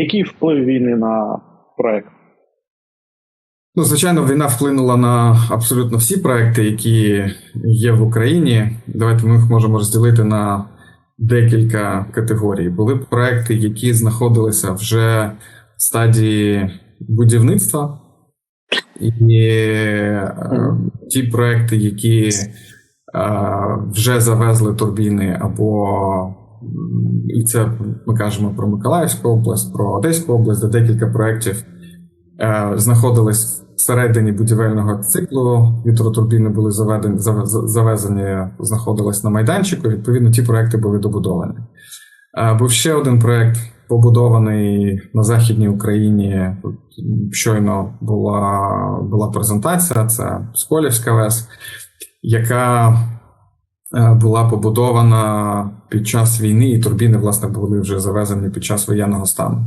Який вплив війни на проект? Ну, звичайно, війна вплинула на абсолютно всі проекти, які є в Україні. Давайте ми їх можемо розділити на декілька категорій. Були проекти, які знаходилися вже в стадії будівництва, і е, ті проекти, які е, вже завезли турбіни, або і це ми кажемо про Миколаївську область, про Одеську область, де декілька проєктів е, знаходились всередині будівельного циклу. Вітротурбіни були заведені, зав- завезені, знаходились на майданчику. Відповідно, ті проекти були добудовані. Е, Був ще один проект, побудований на Західній Україні. Тут щойно була, була презентація. Це Сколівська ВЕС, яка була побудована під час війни, і турбіни, власне, були вже завезені під час воєнного стану.